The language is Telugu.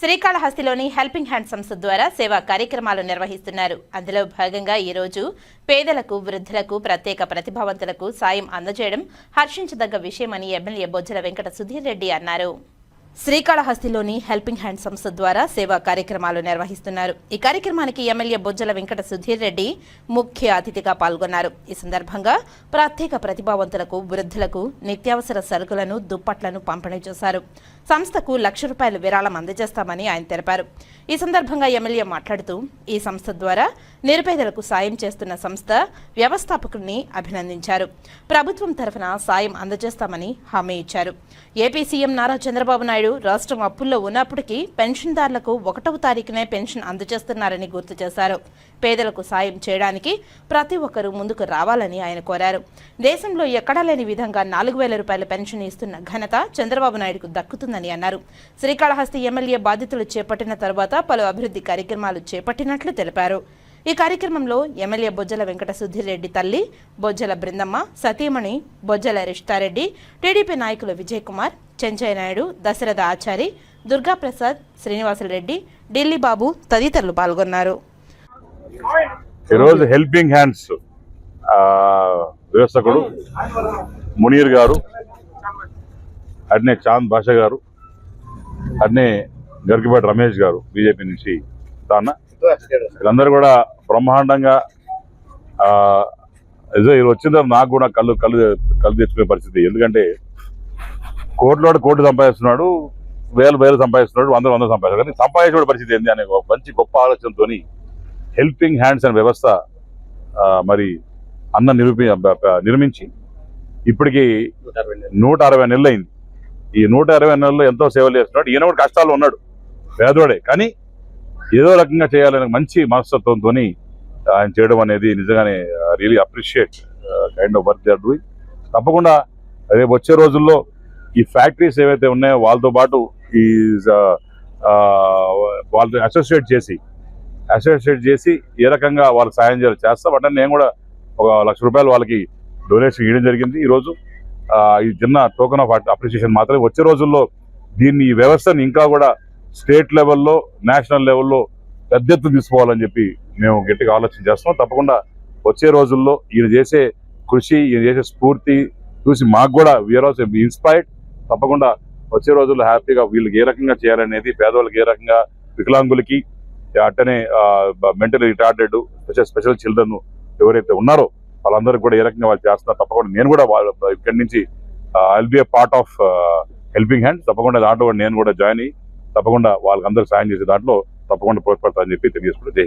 శ్రీకాళహస్తిలోని హెల్పింగ్ హ్యాండ్ సంస్థ ద్వారా సేవా కార్యక్రమాలు నిర్వహిస్తున్నారు. అందులో భాగంగా ఈరోజు పేదలకు వృద్ధులకు ప్రత్యేక ప్రతిభావంతులకు సాయం అందజేయడం హర్షించదగ్గ విషయమని ఎమ్మెల్యే బొజ్జల వెంకట సుధీర్ రెడ్డి అన్నారు. శ్రీకాళహస్తిలోని హెల్పింగ్ హ్యాండ్ సంస్థ ద్వారా సేవా కార్యక్రమాలు నిర్వహిస్తున్నారు. ఈ కార్యక్రమానికి ఎమ్మెల్యే బొజ్జల వెంకట సుధీర్ రెడ్డి ముఖ్య అతిథిగా పాల్గొన్నారు. ఈ సందర్భంగా ప్రత్యేక ప్రతిభావంతులకు వృద్ధులకు నిత్యావసర సరుకులను దుప్పట్లను పంపిణీ చేశారు. సంస్థకు లక్ష రూపాయల విరాళం అందజేస్తామని ఆయన తెలిపారు. ఈ సందర్భంగా ఎమ్మెల్యే మాట్లాడుతూ ఈ సంస్థ ద్వారా నిరుపేదలకు సాయం చేస్తున్న సంస్థ వ్యవస్థాపకుడిని అభినందించారు. ప్రభుత్వం తరఫున సాయం అందజేస్తామని హామీ ఇచ్చారు. ఏపీ సీఎం నారా చంద్రబాబు నాయుడు రాష్ట్రం అప్పుల్లో ఉన్నప్పటికీ పెన్షన్దారులకు ఒకటవ తారీఖునే పెన్షన్ అందజేస్తున్నారని గుర్తు చేశారు. పేదలకు సాయం చేయడానికి ప్రతి ఒక్కరూ ముందుకు రావాలని ఆయన కోరారు. దేశంలో ఎక్కడా లేని విధంగా నాలుగు వేల రూపాయల పెన్షన్ ఇస్తున్న ఘనత చంద్రబాబు నాయుడుకు దక్కుతుందని అన్నారు. శ్రీకాళహస్తి ఎమ్మెల్యే బాధ్యతలు చేపట్టిన తర్వాత పలు అభివృద్ధి కార్యక్రమాలు చేపట్టినట్లు తెలిపారు. ఈ కార్యక్రమంలో ఎమ్మెల్యే బొజ్జల వెంకట సుధీర్ రెడ్డి తల్లి బొజ్జల బృందమ్మ సతీమణి బొజ్జల రిష్టారెడ్డి టీడీపీ నాయకులు విజయ్ కుమార్ చెంచయ్య నాయుడు దశరథ ఆచారి దుర్గాప్రసాద్ శ్రీనివాసరెడ్డి ఢిల్లీ బాబు తదితరులు పాల్గొన్నారు. ఈరోజు హెల్పింగ్ హ్యాండ్స్ వ్యవస్థకుడు మునీర్ గారు అట్నే చాంద్ భాష గారు అట్నే గరికిపాటి రమేష్ గారు బీజేపీ నుంచి దాన్న. వీళ్ళందరూ కూడా బ్రహ్మాండంగా ఆ, ఇది వచ్చిన నాకు కూడా కళ్ళు కళ్ళు కళ్ళు తెచ్చుకునే పరిస్థితి. ఎందుకంటే కోట్లోడు కోట్లు సంపాదిస్తున్నాడు వేలు వేలు సంపాదిస్తున్నాడు వందలు వందలు సంపాదిస్తున్నాడు. కానీ సంపాదించే పరిస్థితి ఏంది అనే ఒక మంచి గొప్ప ఆలోచనతోని హెల్పింగ్ హ్యాండ్స్ అనే వ్యవస్థ మరి అన్న నిరూపి నిర్మించి ఇప్పటికి నూట అరవై నెలలు అయింది ఈ నూట అరవై నెలల్లో ఎంతో సేవలు చేస్తున్నాడు. ఈయన కూడా కష్టాలు ఉన్నాడు. పేదోడే. కానీ ఏదో రకంగా చేయాలనే మంచి మనస్తత్వంతో ఆయన చేయడం అనేది నిజంగానే really appreciate kind of work they are doing తప్పకుండా రేపు వచ్చే రోజుల్లో ఈ ఫ్యాక్టరీస్ ఏవైతే ఉన్నాయో వాళ్ళతో పాటు ఈ వాళ్ళతో అసోసియేట్ చేసి అసోసియేట్ చేసి ఏ రకంగా వాళ్ళకి సాయం చేయాలి చేస్తాం. అంటే నేను కూడా ఒక లక్ష రూపాయలు వాళ్ళకి డొనేషన్ ఇవ్వడం జరిగింది ఈరోజు. ఈ చిన్న టోకెన్ ఆఫ్ అప్రిసియేషన్ మాత్రమే. వచ్చే రోజుల్లో దీన్ని ఈ వ్యవస్థను ఇంకా కూడా స్టేట్ లెవెల్లో నేషనల్ లెవెల్లో పెద్ద ఎత్తున తీసుకోవాలని చెప్పి మేము గట్టిగా ఆలోచన చేస్తున్నాం. తప్పకుండా వచ్చే రోజుల్లో ఈయన చేసే కృషి ఈయన చేసే స్ఫూర్తి చూసి మాకు కూడా వీఆర్ ఆల్సో ఇన్స్పైర్డ్ తప్పకుండా వచ్చే రోజుల్లో హ్యాపీగా వీళ్ళకి ఏ రకంగా చేయాలనేది పేదవాళ్ళకి ఏ రకంగా వికలాంగులకి అట్టనే mental retarded special special children ఎవరైతే ఉన్నారో వాళ్ళందరూ కూడా ఏ రకంగా వాళ్ళు చేస్తున్నారు తప్పకుండా నేను కూడా వాళ్ళ ఇక్కడి నుంచి I'll be a part of helping hand తప్పకుండా దాంట్లో కూడా నేను కూడా జాయిన్ అయ్యి తప్పకుండా వాళ్ళకందరూ సాయం చేసే దాంట్లో తప్పకుండా ప్రోత్పడతానని చెప్పి తెలియజేసుకుంటే జై